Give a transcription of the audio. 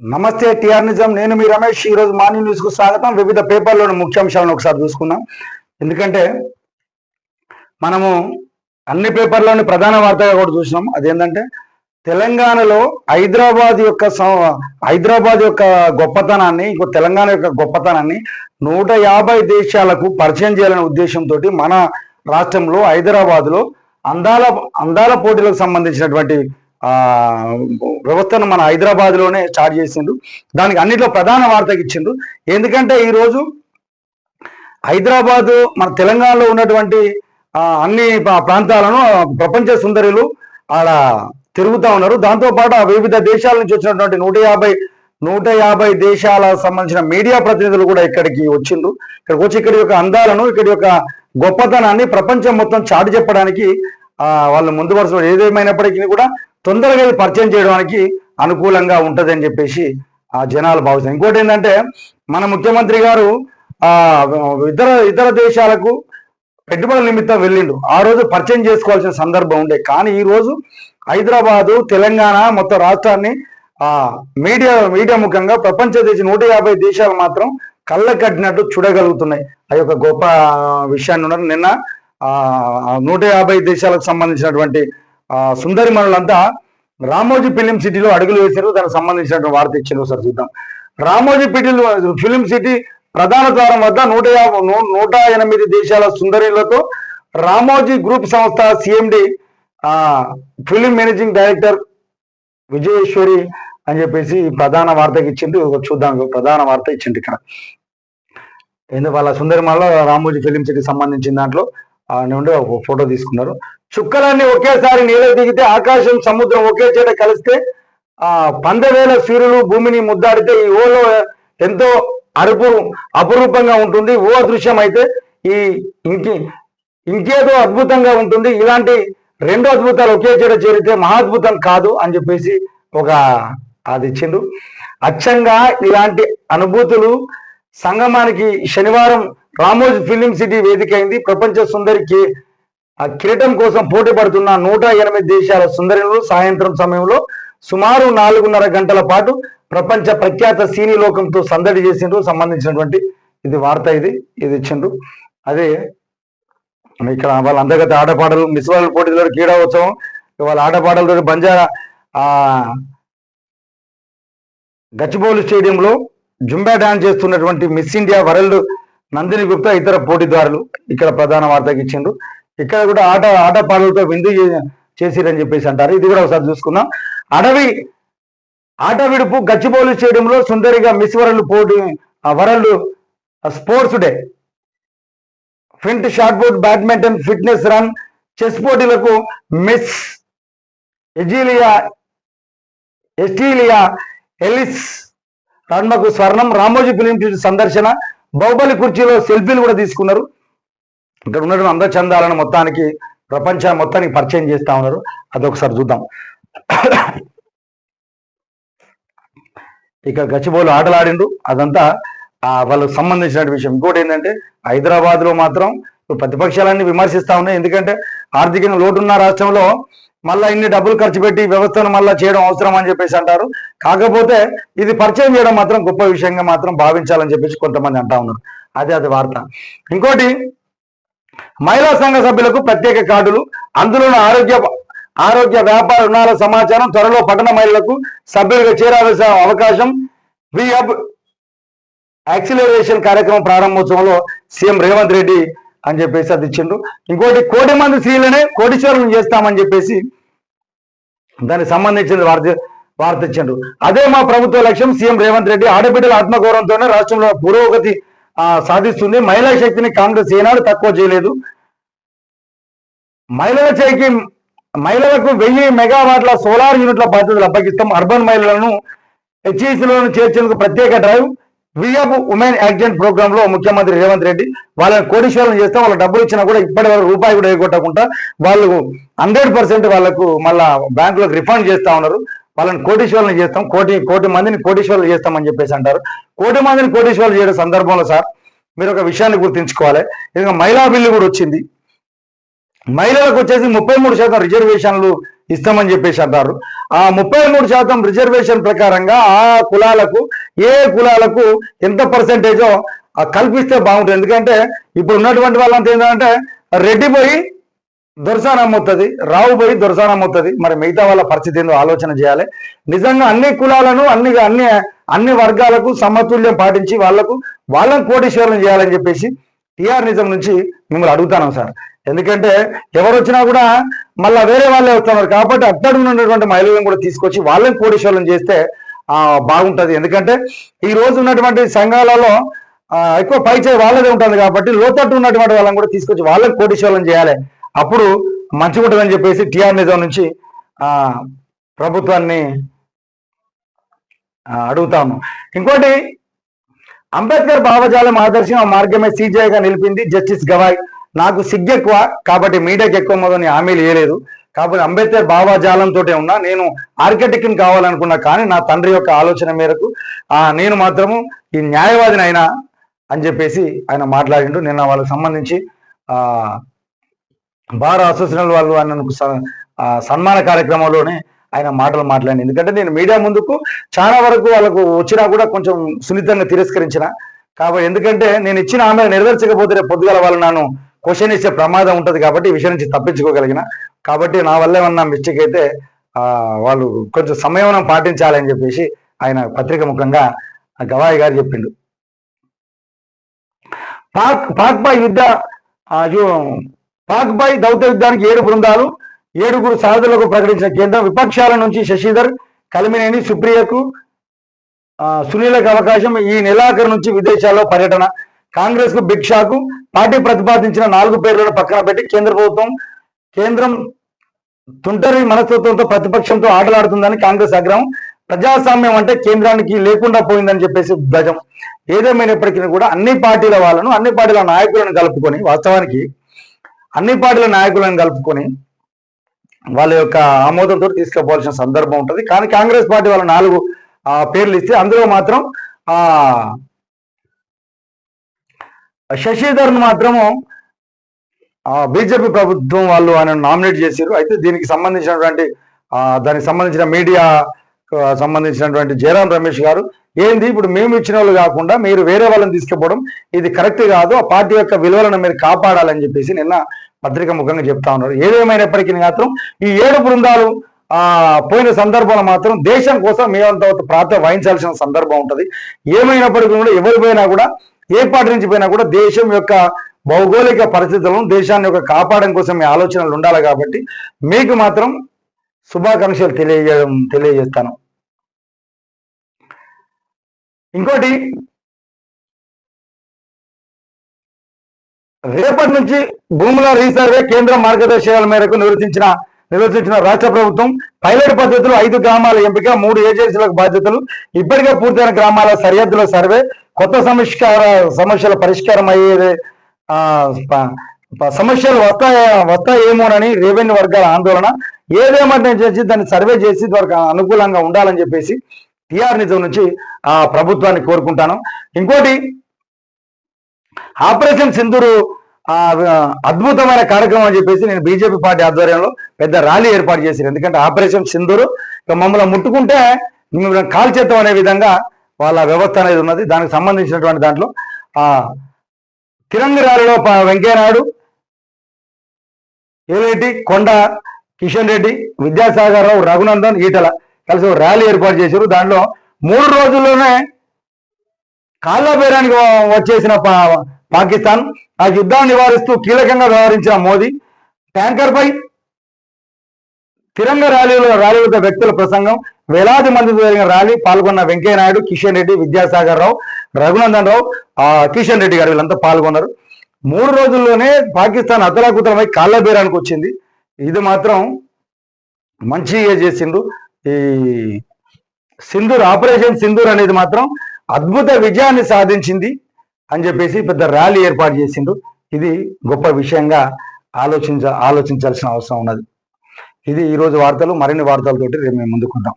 నమస్తే టిఆర్ నిజం. నేను మీ రమేష్. ఈ రోజు మార్నింగ్ న్యూస్కు స్వాగతం. వివిధ పేపర్లోని ముఖ్యాంశాలను ఒకసారి చూసుకుందాం. ఎందుకంటే మనము అన్ని పేపర్లోని ప్రధాన వార్తగా కూడా చూసినాం. అదేంటంటే తెలంగాణలో హైదరాబాద్ యొక్క హైదరాబాద్ యొక్క గొప్పతనాన్ని ఇంకో తెలంగాణ యొక్క గొప్పతనాన్ని నూట యాభై దేశాలకు పరిచయం చేయాలనే ఉద్దేశంతో మన రాష్ట్రంలో హైదరాబాద్లో అందాల అందాల పోటీలకు సంబంధించినటువంటి వ్యవస్థను మన హైదరాబాద్లోనే స్టార్ట్ చేసిండు. దానికి అన్నిట్లో ప్రధాన వార్తకి ఇచ్చిండు. ఎందుకంటే ఈరోజు హైదరాబాదు మన తెలంగాణలో ఉన్నటువంటి అన్ని ప్రాంతాలను ప్రపంచ సుందరులు ఆడ తిరుగుతూ ఉన్నారు. దాంతోపాటు ఆ వివిధ దేశాల నుంచి వచ్చినటువంటి నూట యాభై నూట యాభై దేశాలకు సంబంధించిన మీడియా ప్రతినిధులు కూడా ఇక్కడికి వచ్చిండ్రు. ఇక్కడికి వచ్చి ఇక్కడి యొక్క అందాలను ఇక్కడి యొక్క గొప్పతనాన్ని ప్రపంచం మొత్తం చాటి చెప్పడానికి వాళ్ళు ముందు వరుసలో ఏదేమైనప్పటికీ కూడా తొందరగా ఇది పరిచయం చేయడానికి అనుకూలంగా ఉంటదని చెప్పేసి ఆ జనాలు భావిస్తారు ఇంకోటి ఏంటంటే మన ముఖ్యమంత్రి గారు ఆ ఇతర ఇతర దేశాలకు పెట్టుబడుల నిమిత్తం వెళ్ళిండు. ఆ రోజు పరిచయం చేసుకోవాల్సిన సందర్భం ఉండే. కానీ ఈ రోజు హైదరాబాదు తెలంగాణ మొత్తం రాష్ట్రాన్ని ఆ మీడియా మీడియా ముఖంగా ప్రపంచ దేశ నూట యాభై దేశాలు మాత్రం కళ్ళ కట్టినట్టు చూడగలుగుతున్నాయి. ఆ యొక్క గొప్ప విషయాన్ని నిన్న నూట యాభై దేశాలకు సంబంధించినటువంటి సుందరి మనులంతా రామోజీ ఫిలిం సిటీలో అడుగులు వేశారు దానికి సంబంధించినటువంటి వార్త ఇచ్చింది ఒకసారి చూద్దాం. రామోజీ పిటిల్ ఫిలిం సిటీ ప్రధాన ద్వారం వద్ద నూట యాభై నూట ఎనిమిది దేశాల సుందరిలతో రామోజీ గ్రూప్ సంస్థ CMD film managing director Vijayeshwari అని చెప్పేసి ప్రధాన వార్తకి ఇచ్చింది చూద్దాం ప్రధాన వార్త ఇచ్చింది ఇక్కడ. ఎందుకు వాళ్ళ రామోజీ ఫిలిం సిటీ సంబంధించిన దాంట్లో నుండి ఒక ఫోటో తీసుకున్నారు. చుక్కలన్నీ ఒకేసారి నీళ్ళ దిగితే ఆకాశం సముద్రం ఒకే చోట కలిస్తే ఆ పందవేల సూర్యులు భూమిని ముద్దాడితే ఈ ఓలో ఎంతో అరుపు అపురూపంగా ఉంటుంది. ఓ దృశ్యం అయితే ఈ ఇంకి ఇంకేదో అద్భుతంగా ఉంటుంది. ఇలాంటి రెండు అద్భుతాలు ఒకే చోట చేరితే మహాద్భుతం కాదు అని చెప్పేసి ఒక అది ఇచ్చిండు అచ్చంగా ఇలాంటి అనుభూతులు సంగమానికి శనివారం రామోజీ ఫిలిం సిటీ వేదిక అయింది ప్రపంచ సుందరికి ఆ కిరీటం కోసం పోటీ పడుతున్న నూట ఎనిమిది దేశాల సుందరులు సాయంత్రం సమయంలో సుమారు నాలుగున్నర గంటల పాటు ప్రపంచ ప్రఖ్యాత సీనీ లోకంతో సందడి చేసిండ్రు. సంబంధించినటువంటి ఇది వార్త ఇది ఇది ఇచ్చిండ్రు. అదే ఇక్కడ వాళ్ళ అంతర్గత ఆటపాటలు మిస్ వరల్డ్ పోటీలో క్రీడా ఉత్సవం వాళ్ళ ఆటపాటలతో బంజారా గచ్చిబౌలి స్టేడియంలో జుంబా డాన్స్ చేస్తున్నటువంటి Miss India World Nandini Gupta ఇతర పోటీదారులు ఇక్కడ ప్రధాన వార్తకి ఇచ్చిండ్రు. ఇక్కడ కూడా ఆట ఆటపాటలతో విందు చేసిరని చెప్పేసి అంటారు. ఇది కూడా ఒకసారి చూసుకుందాం. అడవి ఆట విడుపు గచ్చిబౌలి స్టేడియంలో సుందరిగా మిస్ వరల్డ్ పోటీ ఆ వరల్డ్ స్పోర్ట్స్ డే. ఫింట్ short board badminton fitness run chess పోటీలకు మిస్ ఎజీలియా ఎస్టీలియా ఎలిస్ రన్మకు స్వర్ణం రామోజీ ఫిలిం సందర్శన బాహుబలి కుర్చీలో సెల్ఫీలు కూడా తీసుకున్నారు. ఇక్కడ ఉన్నటువంటి అందరి చందాలను మొత్తానికి ప్రపంచ మొత్తానికి పరిచయం చేస్తా ఉన్నారు. అదొకసారి చూద్దాం. ఇక గచ్చిబౌలు ఆటలాడిండు అదంతా వాళ్ళకు సంబంధించిన విషయం. ఇంకోటి ఏంటంటే హైదరాబాద్లో మాత్రం ప్రతిపక్షాలన్నీ విమర్శిస్తా ఉన్నాయి. ఎందుకంటే ఆర్థికంగా లోటున్న రాష్ట్రంలో మళ్ళా ఇన్ని డబ్బులు ఖర్చు పెట్టి వ్యవస్థను మళ్ళీ చేయడం అవసరం అని చెప్పేసి అంటారు. కాకపోతే ఇది పరిచయం చేయడం మాత్రం గొప్ప విషయంగా మాత్రం భావించాలని చెప్పేసి కొంతమంది అంటా ఉన్నారు. అదే అది వార్త. ఇంకోటి మహిళా సంఘ సభ్యులకు ప్రత్యేక కార్డులు. అందులోని ఆరోగ్య ఆరోగ్య వ్యాపార రుణాల సమాచారం త్వరలో పట్టణ మహిళలకు సభ్యులుగా చేరాల్సిన అవకాశం. వి హబ్ యాక్సిలరేషన్ కార్యక్రమం ప్రారంభోత్సవంలో సీఎం రేవంత్ రెడ్డి అని చెప్పేసి అది ఇచ్చిండ్రు. ఇంకోటి కోటి మంది స్త్రీలనే కోటీశ్వరులను చేస్తామని చెప్పేసి దానికి సంబంధించిన వార్త వార్త ఇచ్చిండు అదే మా ప్రభుత్వ లక్ష్యం సీఎం రేవంత్ రెడ్డి ఆడబిడ్డల ఆత్మగౌరవంతోనే రాష్ట్రంలో పురోగతి సాధిస్తుంది. మహిళా శక్తిని కాంగ్రెస్ ఏనాడు తక్కువ చేయలేదు. మహిళల చేయికి మహిళలకు వెయ్యి మెగావాట్ల సోలార్ యూనిట్ల బాధ్యతలు అప్పగిస్తాం. అర్బన్ మహిళలను హెచ్ఈసీలను చేర్చేందుకు ప్రత్యేక డ్రైవ్ విఎఫ్ ఉమెన్ యాక్సిడెంట్ ప్రోగ్రామ్లో ముఖ్యమంత్రి రేవంత్ రెడ్డి వాళ్ళని కోటీశ్వరం చేస్తాం వాళ్ళ డబ్బులు ఇచ్చినా కూడా ఇప్పటి వరకు రూపాయి కూడా వేయగొట్టకుండా వాళ్ళు హండ్రెడ్ పర్సెంట్ వాళ్ళకు మళ్ళా బ్యాంకులకు రిఫండ్ చేస్తా ఉన్నారు. వాళ్ళని కోటీశ్వరులను చేస్తాం. కోటి కోటి మందిని కోటీశ్వరులు చేస్తామని చెప్పేసి అంటారు. కోటి మందిని కోటీశ్వరులు చేయడం సందర్భంలో సార్ మీరు ఒక విషయాన్ని గుర్తుంచుకోవాలి. ఇంకా మహిళా బిల్లు కూడా వచ్చింది. మహిళలకు వచ్చేసి ముప్పై మూడు శాతం రిజర్వేషన్లు ఇస్తామని చెప్పేసి అంటారు. ఆ ముప్పై మూడు శాతం రిజర్వేషన్ ప్రకారంగా ఆ కులాలకు ఏ కులాలకు ఎంత పర్సెంటేజో కల్పిస్తే బాగుంటుంది. ఎందుకంటే ఇప్పుడు ఉన్నటువంటి వాళ్ళంతా ఏంటంటే రెడ్డి పోయి దొరసానం అవుతుంది రావు పోయి దొరసానం అవుతుంది మరి మిగతా వాళ్ళ పరిస్థితి ఏందో ఆలోచన చేయాలి. నిజంగా అన్ని కులాలను అన్ని అన్ని అన్ని వర్గాలకు సమతుల్యం పాటించి వాళ్ళకు వాళ్ళని కోటీశ్వరం చేయాలని చెప్పేసి టిఆర్ నిజం నుంచి మిమ్మల్ని అడుగుతాను సార్. ఎందుకంటే ఎవరు వచ్చినా కూడా మళ్ళీ వేరే వాళ్ళే వస్తున్నారు కాబట్టి అట్టడు ఉన్నటువంటి మహిళలను కూడా తీసుకొచ్చి వాళ్ళని కోటీశ్వరం చేస్తే బాగుంటుంది. ఎందుకంటే ఈ రోజు ఉన్నటువంటి సంఘాలలో ఎక్కువ పైచే వాళ్ళదే ఉంటుంది కాబట్టి లోతట్టు ఉన్నటువంటి వాళ్ళని కూడా తీసుకొచ్చి వాళ్ళని కోటీశ్వరం చేయాలి. అప్పుడు మంచిగా ఉంటుందని చెప్పేసి టిఆర్ నిజం నుంచి ప్రభుత్వాన్ని అడుగుతాము. ఇంకోటి అంబేద్కర్ భావజాలం ఆదర్శం ఆ మార్గమే సీజేగా నిలిపింది జస్టిస్ గవాయ్. నాకు సిగ్గెక్కువ కాబట్టి మీడియాకి ఎక్కువ మొదలని హామీలు వేయలేదు కాబట్టి అంబేద్కర్ భావజాలంతో ఉన్నా నేను ఆర్కిటెక్ట్ని కావాలనుకున్నా కానీ నా తండ్రి యొక్క ఆలోచన మేరకు నేను మాత్రము ఈ న్యాయవాదిని అయినా అని చెప్పేసి ఆయన మాట్లాడిండు. నిన్న వాళ్ళకి సంబంధించి బార్ అసోసియేషన్ వాళ్ళు ఆయన సన్మాన కార్యక్రమంలోనే ఆయన మాటలు మాట్లాడి ఎందుకంటే నేను మీడియా ముందుకు చాలా వరకు వాళ్ళకు వచ్చినా కూడా కొంచెం సున్నితంగా తిరస్కరించిన. కాబట్టి ఎందుకంటే నేను ఇచ్చిన ఆమె నెరవేర్చకపోతే పొద్దుగల వాళ్ళు నన్ను క్వశ్చన్ ఇచ్చే ప్రమాదం ఉంటుంది కాబట్టి ఈ విషయం నుంచి తప్పించుకోగలిగిన. కాబట్టి నా వల్ల ఏమన్నా మిస్టేక్ అయితే వాళ్ళు కొంచెం సమయం పాటించాలని చెప్పేసి ఆయన పత్రిక ముఖంగా గవాయి గారు చెప్పిండు. పాక్ పాక్ పై యుద్ధ పాక్ పై దౌత్య యుద్ధానికి ఏడు బృందాలు ఏడుగురు సాధులకు ప్రకటించిన కేంద్రం విపక్షాల నుంచి శశిధర్ కలిమినేని సుప్రియకు సునీలకు అవకాశం ఈ నెలాఖరు నుంచి విదేశాల్లో పర్యటన. కాంగ్రెస్కు బిగ్ షాకు పార్టీ ప్రతిపాదించిన నాలుగు పేర్లను పక్కన పెట్టి కేంద్ర ప్రభుత్వం కేంద్రం తుంటరి మనస్తత్వంతో ప్రతిపక్షంతో ఆటలాడుతుందని కాంగ్రెస్ ఆగ్రహం. ప్రజాస్వామ్యం అంటే కేంద్రానికి లేకుండా పోయిందని చెప్పేసి ధ్వజం. ఏదేమైనప్పటికీ కూడా అన్ని పార్టీల వాళ్ళను అన్ని పార్టీల నాయకులను కలుపుకొని వాస్తవానికి అన్ని పార్టీల నాయకులను కలుపుకొని వాళ్ళ యొక్క ఆమోదంతో తీసుకుపోవాల్సిన సందర్భం ఉంటుంది. కానీ కాంగ్రెస్ పార్టీ వాళ్ళ నాలుగు పేర్లు ఇస్తే అందులో మాత్రం ఆ శశిధర్ను మాత్రము బీజేపీ ప్రభుత్వం వాళ్ళు ఆయన నామినేట్ చేశారు అయితే దీనికి సంబంధించినటువంటి దానికి సంబంధించిన మీడియా సంబంధించినటువంటి జయరాం రమేష్ గారు ఏంది ఇప్పుడు మేము ఇచ్చిన వాళ్ళు కాకుండా మీరు వేరే వాళ్ళని తీసుకుపోవడం ఇది కరెక్ట్ కాదు ఆ పార్టీ యొక్క విలువలను మీరు కాపాడాలని చెప్పేసి నిన్న పత్రిక ముఖంగా చెప్తా ఉన్నారు. ఏదేమైనప్పటికీ మాత్రం ఈ ఏడు బృందాలు ఆ పోయిన సందర్భంలో మాత్రం దేశం కోసం మేమంత ప్రాంతం వహించాల్సిన సందర్భం ఉంటుంది. ఏమైనప్పటికీ కూడా ఎవరు పోయినా కూడా ఏ పార్టీ నుంచి పోయినా కూడా దేశం యొక్క భౌగోళిక పరిస్థితులను దేశాన్ని యొక్క కాపాడడం కోసం మీ ఆలోచనలు ఉండాలి కాబట్టి మీకు మాత్రం శుభాకాంక్షలు తెలియజేయడం తెలియజేస్తాను. ఇంకోటి రేపటి నుంచి భూముల రీసర్వే కేంద్ర మార్గదర్శకాల మేరకు నిర్వచించిన నిర్వచించిన రాష్ట్ర ప్రభుత్వం పైలట్ పద్ధతిలో ఐదు గ్రామాల ఎంపిక మూడు ఏజెన్సీలకు బాధ్యతలు ఇప్పటికే పూర్తయిన గ్రామాల సరిహద్దుల సర్వే కొత్త సంస్కార సమస్యల పరిష్కారం అయ్యేది సమస్యలు వస్తాయా వస్తాయేమోనని రెవెన్యూ వర్గాల ఆందోళన. ఏదేమంటే చేసి దాన్ని సర్వే చేసి వారికి అనుకూలంగా ఉండాలని చెప్పేసి టిఆర్ నిజం నుంచి ఆ ప్రభుత్వాన్ని కోరుకుంటాను. ఇంకోటి ఆపరేషన్ సింధూరు అద్భుతమైన కార్యక్రమం అని చెప్పేసి నేను బీజేపీ పార్టీ ఆధ్వర్యంలో పెద్ద ర్యాలీ ఏర్పాటు చేశారు ఎందుకంటే ఆపరేషన్ సింధూరు మమ్మల్ని ముట్టుకుంటే మిమ్మల్ని కాల్చేద్దాం అనే విధంగా వాళ్ళ వ్యవస్థ అనేది ఉన్నది. దానికి సంబంధించినటువంటి దాంట్లో ఆ తిరంగ ర్యాలీలో వెంకయ్యనాయుడు ఏలేటి కొండ కిషన్ రెడ్డి విద్యాసాగర్ రావు రఘునందన్ ఈటల కలిసి ర్యాలీ ఏర్పాటు చేశారు. దాంట్లో మూడు రోజుల్లోనే కాళ్ళ బేరానికి వచ్చేసిన పాకిస్తాన్ ఆ యుద్ధాన్ని నివారిస్తూ కీలకంగా వ్యవహరించిన మోదీ ట్యాంకర్ పై తిరంగ ర్యాలీలో ర్యాలీలతో వ్యక్తుల ప్రసంగం వేలాది మంది జరిగిన ర్యాలీ పాల్గొన్న వెంకయ్యనాయుడు కిషన్ రెడ్డి విద్యాసాగర్ రావు రఘునందన్ రావు కిషన్ రెడ్డి గారు వీళ్ళంతా పాల్గొన్నారు. మూడు రోజుల్లోనే పాకిస్తాన్ అతలాకుతలమై కాళ్ళబేరానికి వచ్చింది. ఇది మాత్రం మంచిగా చేసిండు ఈ సింధూర్ ఆపరేషన్ సింధూర్ అనేది మాత్రం అద్భుత విజయాన్ని సాధించింది అని చెప్పేసి పెద్ద ర్యాలీ ఏర్పాటు చేసిండు ఇది గొప్ప విషయంగా ఆలోచించ ఆలోచించాల్సిన అవసరం ఉన్నది. ఇది ఈరోజు వార్తలు మరిన్ని వార్తలతోటి రేపు మేము ముందుకుంటాం.